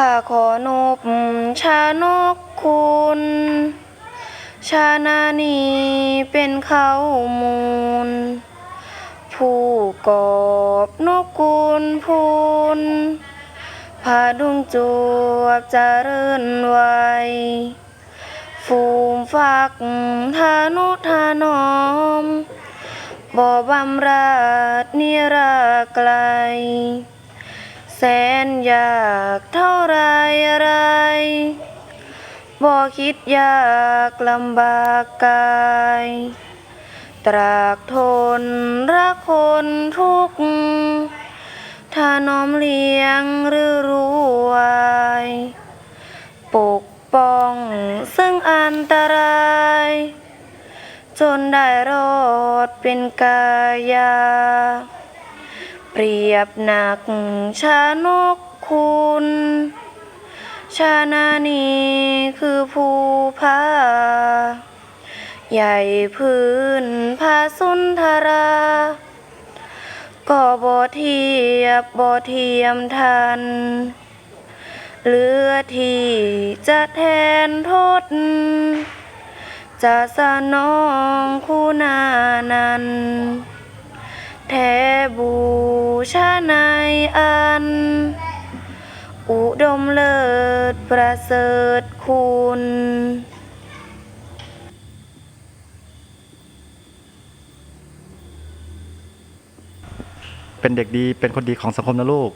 ข้าขอนบชานกคุณชานานีเป็นเขามูล ผู้กอบนกกุลพูนพาดุงจวบจเริญไวฟูมฟักทานุทานอมบ่บำราดนิราไกล นยากเท่าไรอะไรบ่คิดยากลำบากกาย ตรากทนรักคนทุกข์ถ้าน้อมเลี้ยงหรือรู้ไว้ปกป้องซึ่งอันตราย จนได้รอดเป็นกายา เปรียบหนักชานกคุณ ชานานีคือผู้พาใหญ่พื้นพาสุนทราก็บ่เทียบบ่เทียมทันเหลือที่จะแทนทด จะสนองคุณานันแทบู ชาในอัน อุดมเลิศประเสริฐคุณเป็นเด็กดีเป็นคนดีของสังคมนะลูก